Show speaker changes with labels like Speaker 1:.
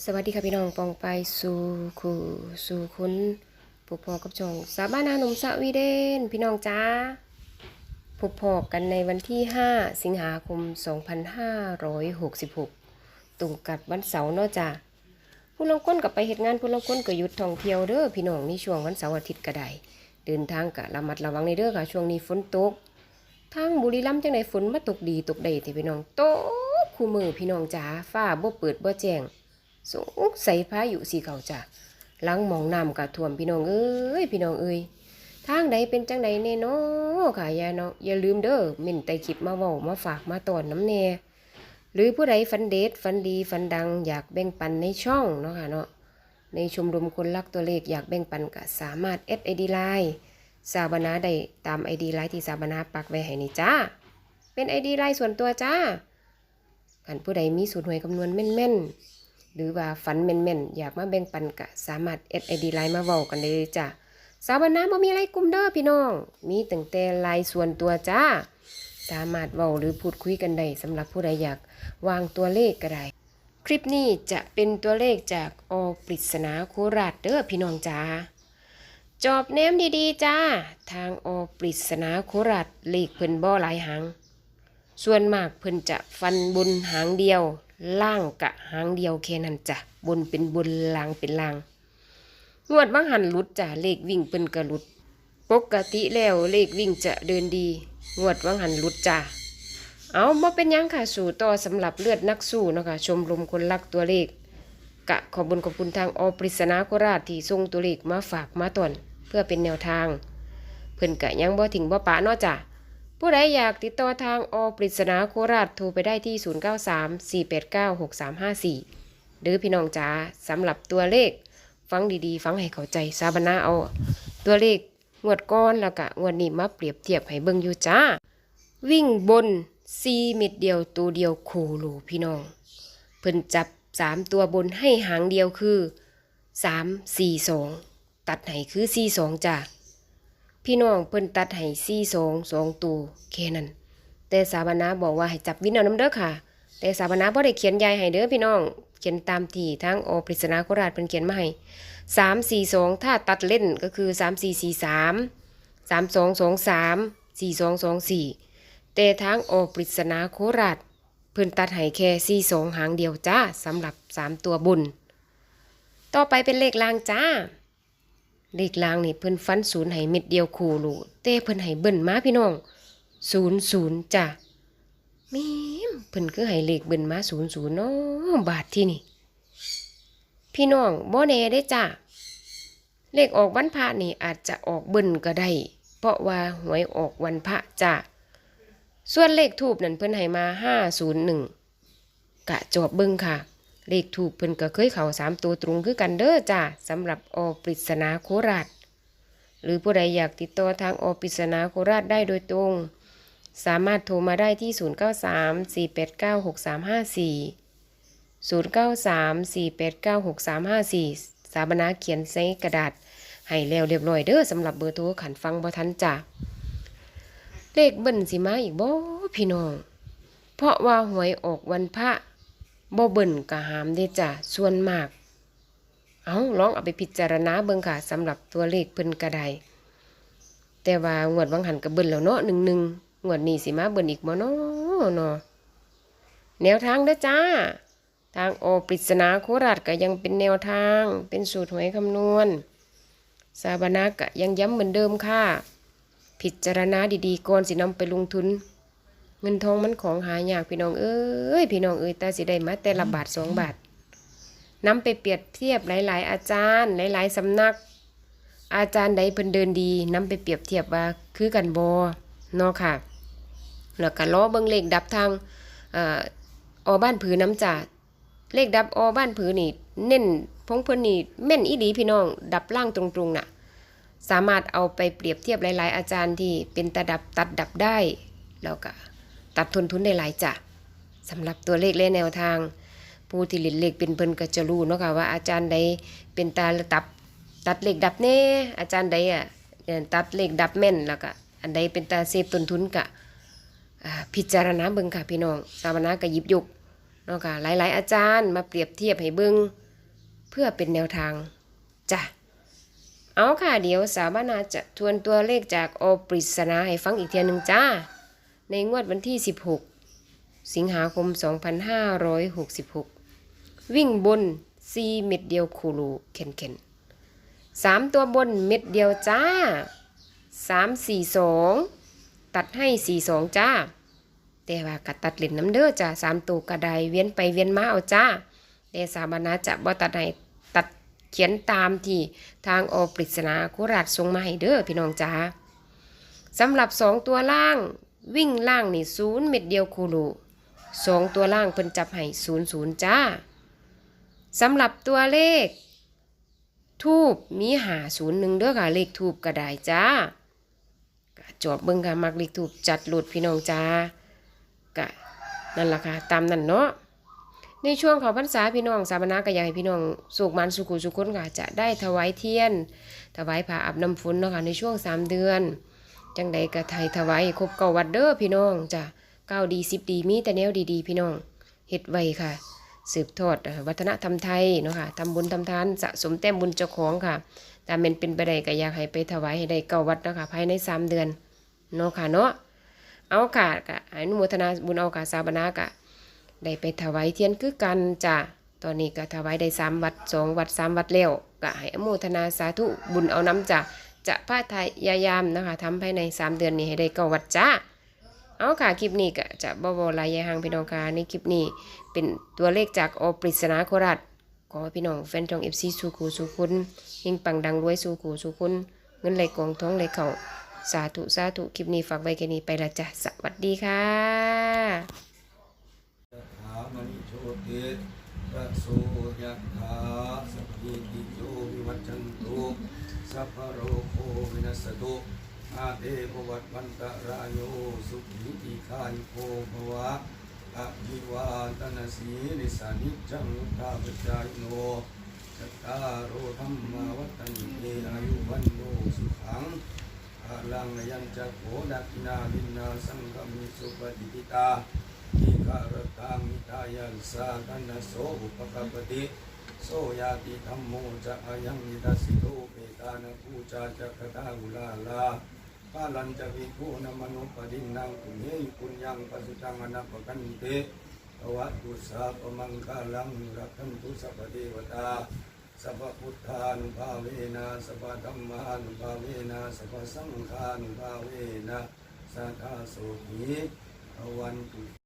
Speaker 1: สวัสดีค่ะพี่น้องปองไปสู่คู่สู่คุณผู้พอกับจองสาบ้านาหนมสวีเดน พี่น้องจ้าพบพอกันในวันที่ 5 สิงหาคม 2566ตรงกับวันเสาร์เนาะจ้าผู้ลางคนกับไปเหตุงานผู้ลางคนก็หยุดท่องเที่ยวเด้อพี่น้องในช่วงวันเสาร์อาทิตย์ก็ได้เดินทางกะระมัดระวังในเด้อค่ะ ช่วงนี้ฝนตกทางบุรีรัมย์จังไดฝนมาตกดีตกได้ที่พี่น้องตกคู่มือพี่น้องจ๋าฟ้าบ่เปิดบ่แจ้ง สงสัยพายุสีเขาจ้ะหลังหมองน้ำกะท่วมพี่น้องเอ้ยพี่น้องเอ้ยทางใดเป็นจังใดแน่เนาะค่ะอย่าเนาะอย่าลืมเด้อเม่นไตคลิปมาเว้ามาฝากมาตอนน้ำแน่หรือผู้ใดฝันเด็ดฝันดีฝันดัง อยากแบ่งปันในช่องเนาะค่ะเนาะในชมรมคนรักตัวเลขอยากแบ่งปันก็สามารถเอดไอดีไลน์สาบนาได้ตามไอดีไลน์ที่สาบนาปักไว้ให้นี่จ้าเป็นไอดีไลน์ส่วนตัวจ้ากันผู้ใดมีสูตรหวยคำนวณแม่นๆ หรือว่าฝันแม่นๆ อยากมาแบ่งปันกะสามารถเอดไอดีไลน์มาเว้ากันได้เลยจ้ะสาวนาบ่มีอะไรกลุ่มเด้อพี่น้อง มีตั้งแต่ไลน์ส่วนตัวจ้า สามารถเว้าหรือพูดคุยกันได้สำหรับผู้ใดอยากวางตัวเลขก็ได้ คลิปนี้จะเป็นตัวเลขจากอปริศนาโคราชเด้อพี่น้องจ้าจอบแนมดีๆจ้า ทางอปริศนาโคราชเลขเพิ่นบ่หลายหางส่วนมากเพิ่นจะฟันบนหางเดียว ล่างกะหางเดียวแค่นั้นจ้ะบนเป็นบนล่างเป็นล่างงวดบางหันหลุดจ้ะเลขวิ่งเพิ่นกระหลุด ปกติแล้วเลขวิ่งจะเดินดี งวดบางหันหลุดจ้ะเอามาเป็นยังค่ะสู่ต่อสำหรับเลือดนักสู้เนาะคะชมรมคนรักตัวเลข กะขอบุญขอบคุณทางอปริศนาโคราชที่ส่งตัวเลขมาฝากมาตอนเพื่อเป็นแนวทาง เพิ่นกะยังบ่ทิ้งบ่ปะเนาะจ้ะ ผู้ใดอยากติดต่อทางอปริศนาโคราชโทรไปได้ที่ 0934896354 หรือพี่น้องจ๋าสำหรับตัวเลข ฟังดีๆ ฟังให้เข้าใจสาบนาเอา ตัวเลขงวดก้อนแล้วก็งวดนี้มาเปรียบเทียบให้เบิ่งอยู่จ้า วิ่งบน4เม็ดเดียวตัวเดียวโคโลพี่น้อง เพิ่นจับ3ตัวบนให้หางเดียวคือ3 4 2ตัดให้คือ4 2จ้า พี่น้องเพิ่นตัดให้ซี่สองสองตัวแค่นั้น แต่สาบนาบอกว่าให้จับวินเอาน้ำเด้อค่ะ แต่สาบนาบ่ได้เขียนยายให้เด้อพี่น้อง เขียนตามที่ทั้งอปริศนาโคราชเพิ่นเขียนมาให้สามสี่สองถ้าตัดเล่นก็คือสามสี่สี่สามสามสองสองสามสี่สองสองสี่แต่ทั้งอปริศนาโคราชเพิ่นตัดให้แค่สี่สองหางเดียวจ้าสำหรับสามตัวบน ต่อไปเป็นเลขล่างจ้า เลขลางนี่เพิ่นฟันศูนย์ให้เม็ดเดียวโคโลแต่เพิ่นให้เบิ่นมาพี่น้องศูนย์ศูนย์จ้ะแม่มเพิ่นคือให้เลขเบิ่นมาศูนย์ศูนย์เนาะบาทที่นี่ พี่น้องบ่แน่ได้จ้ะเลขออกวันพระนี่อาจจะออกเบิ่นก็ได้ เพราะว่าหวยออกวันพระจ้ะส่วนเลขทูบนั่นเพิ่นให้มาห้าศูนย์หนึ่งกะจบเบิ่งค่ะ เลขถูกเพิ่นก็เคยเข้าสามตัวตรงคือกันเด้อจ้าสำหรับอปริศนาโคราช หรือผู้ใดอยากติดต่อทางอปริศนาโคราชได้โดยตรง สามารถโทรมาได้ที่ 0934896354 0934896354 สาบนาเขียนใส่กระดาษ ให้แล้วเรียบร้อยเด้อสำหรับเบอร์โทรขันฟังบ่ทันจ้าเลขเบิ้นสิมาอีกบ่พี่น้อง เพราะว่าหวยออกวันพระ บ่เบิ่นกะหามเด้จ้ะส่วนมาก เอาลองเอาไปพิจารณาเบิ่งค่ะสำหรับตัวเลขเพิ่นกระไดแต่ว่างวดวังหันก็เบิ่นแล้วเนาะหนึ่งหนึ่งงวดนี้สิมาเบิ่นอีกบ่เนาะเนาะแนวทางเด้อจ้า ทางอปริศนาโคราชก็ยังเป็นแนวทางเป็นสูตรหวยคำนวณสาบานากะยังย้ำเหมือนเดิมค่ะ พิจารณาดีๆก่อนสินำไปลงทุน เงินทองมันของหายากพี่น้องเอ้ยพี่น้องเอ้ยแต่สิได้มาแต่ละบาทสองบาทนำไปเปรียบเทียบหลาย ๆ อาจารย์ หลาย ๆสำนัก อาจารย์ใดเพิ่นเดินดีนำไปเปรียบเทียบว่าคือกันบเนาะค่ะแล้วก็ล้อเบิ่งเลขดับทางออบ้านผือน้ำจ่าเลขดับออบ้านผือนี่เน้นพงเพิ่นนี่แม่นอีหลีพี่น้อง ดับล่างตรงๆน่ะสามารถเอาไปเปรียบเทียบหลาย ๆ อาจารย์ที่เป็นตาดับตัดดับได้แล้วก็ ตัดทุนทุนได้หลายจ้ะสำหรับตัวเลขและแนวทาง ผู้ที่เล่นเลขเป็นเพิ่นก็จะรู้เนาะค่ะว่าอาจารย์ใดเป็นตาตับตัดเลขดับแน่อาจารย์ใดอะตัดเลขดับแม่นแล้วก็อันใดเป็นตาเซฟต้นทุนกะพิจารณาเบิ่งค่ะพี่น้องสามนาก็หยิบยุกเนาะค่ะหลาย ๆ อาจารย์มาเปรียบเทียบให้เบิ่งเพื่อเป็นแนวทางจ้ะเอาค่ะเดี๋ยวสาวบ้านาจะทวนตัวเลขจากโอปริศนาให้ฟังอีกเทียหนึ่งจ้า ในงวดวันที่ 16 สิงหาคม 2566 วิ่งบน 4 เม็ดเดียวคูรูเข็นเข็นสามตัวบนเม็ดเดียวจ้า 3 4 2 ตัดให้ 4 2 จ้า แต่ว่ากัตัดเล่นน้ำเด้อจ้าสามตัวกระไดเวียนไปเวียนมาเอาจ้าแต่สาบานาจะบ่ตัดให้ตัดเขียนตามที่ทางอปริศนาโคราชส่งมาให้เด้อพี่น้องจ้าสำหรับสองตัวล่าง วิ่งล่างนี่ศูนย์เม็ดเดียวคูรูสองตัวล่างเพิ่นจับให้ศูนย์ศูนย์จ้าสำหรับตัวเลข ทูบมีหาศูนย์หนึ่งเด้อค่ะ เลขทูบกระไดจ้าก็จอบเบิ่งค่ะ มักเลขทูบจัดหลุดพี่น้องจ้าก็นั่นล่ะค่ะ ตามนั่นเนาะในช่วงเขาพรรษาพี่น้องสามนาก็อยากให้พี่น้องสุขมันสุขุสุขคนค่ะจะได้ถวายเทียน ถวายผ้าอาบน้ำฝนเนาะค่ะในช่วงสามเดือน จังใดก็ไทยถวายครบเก้าวัดเด้อพี่น้องจ้ะเก้าดีสิบดีมีแต่แนวดีๆ พี่น้องเฮ็ดไว้ค่ะ สืบทอดวัฒนธรรมไทยเนาะค่ะทำบุญทำทานสะสมแต้มบุญเจ้าของค่ะแต่มันเป็นไปได้ก็อยากให้ไปถวายให้ได้เก้าวัดเนาะค่ะภายในสามเดือนเนาะค่ะเนาะเอาค่ะก็อนุโมทนาบุญเอาค่ะสาบนากะได้ไปถวายเทียนคือกันจ้ะตอนนี้ก็ถวายได้สามวัดสองวัดสามวัดแล้วก็ให้อนุโมทนาสาธุบุญเอาน้ำจ้ะ จะพทยายามนะคะทำภายในสามเดือนนี้ให้ได้ก้าวัดจ้าเอาค่ะ คลิปนี้ก็จะบ่บลายยายหางพี่น้องค่ะในคลิปนี้เป็นตัวเลขจากโอปริศนาโคราชขอพี่น้องแฟนจองเอฟซีสุขูสุคุณเฮงปังดังรวยสุขูสุคุณเงินไหลกองท้องไหลเข่าสาธุสาธุคลิปนี้ฝากไว้แค่นี้ไปละจ้ะสวัสดีค่ะ
Speaker 2: ถามณิโชติระโสยะถาสัพพิติโยวิวัจจันตุ สัพพโรโควินัสตุอาเตภวัตวันตรายโยสุขิติคายโกภวะอะภิวาตนาสีนิสานิจังตาปจายโนจัตตารโอธรรมาวัตันเตอายุวันโนสุขังอาลังยัญจะโขดักินาวินาสังฆมิสุปฏิปิตาทิกรตังมิตายันสากันนะโสอุปกปปติ โสยาติธรรมโมจะอายังนิดัสสิโตเปตานะปูจาจะกะตาอุลาลาปาลันจะวิภูนมนุปดินนางปุญเยปุญญังปสุตังอนัปปกันเตภวัตุสาปมังคาลังรักันตุสัพเทวตาสัพพุทธานุภาเวนะสัพพธรรมานุภาเวนะสัพพสังฆานุภาเวนะสัทธาโสหิภวันตุ